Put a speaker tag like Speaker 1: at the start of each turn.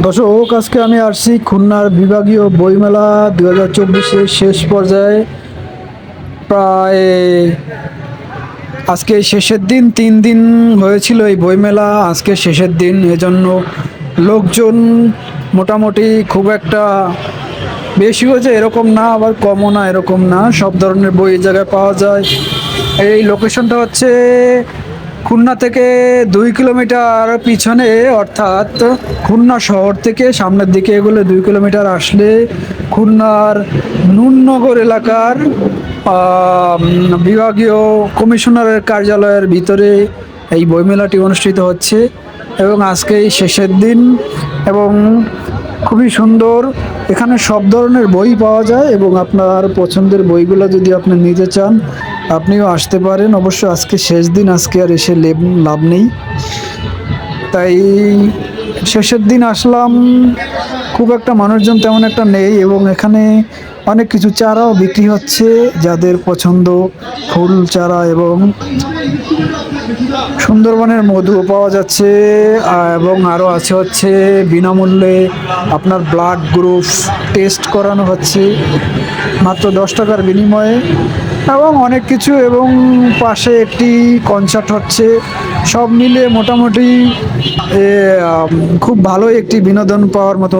Speaker 1: দর্শক, আজকে আমি আসছি খুলনার বিভাগীয় বইমেলা দু হাজার চব্বিশের শেষ পর্যায়ে। প্রায় আজকে শেষের দিন, তিন দিন হয়েছিল এই বইমেলা, আজকে শেষের দিন। এজন্য লোকজন মোটামুটি খুব একটা বেশি হয়েছে, এরকম না, আবার কমও না, এরকম না। সব ধরনের বই জায়গায় পাওয়া যায়। এই লোকেশনটা হচ্ছে খুলনা থেকে দুই কিলোমিটার পিছনে, অর্থাৎ খুলনা শহর থেকে সামনের দিকে এগুলো দুই কিলোমিটার আসলে খুলনার নুননগর এলাকার বিভাগীয় কমিশনারের কার্যালয়ের ভিতরে এই বইমেলাটি অনুষ্ঠিত হচ্ছে এবং আজকে শেষের দিন এবং খুবই সুন্দর। এখানে সব ধরনের বই পাওয়া যায় এবং আপনার পছন্দের বইগুলো যদি আপনি নিতে চান আপনিও আসতে পারেন। অবশ্য আজকে শেষ দিন, আজকে আর এসে লাভ নেই। তাই শেষের দিন আসলাম। খুব একটা মানুষজন তেমন একটা নেই এবং এখানে অনেক কিছু চারাও বিক্রি হচ্ছে, যাদের পছন্দ ফুল, চারা এবং সুন্দরবনের মধুও পাওয়া যাচ্ছে এবং আরও আছে হচ্ছে বিনামূল্যে আপনার ব্লাড গ্রুপ টেস্ট করানো হচ্ছে। মাত্র দশ টাকার বিনিময়ে এবং অনেক কিছু এবং পাশে একটি কনসার্ট হচ্ছে। সব মিলে মোটামুটি খুব ভালোই একটি বিনোদন পাওয়ার মতো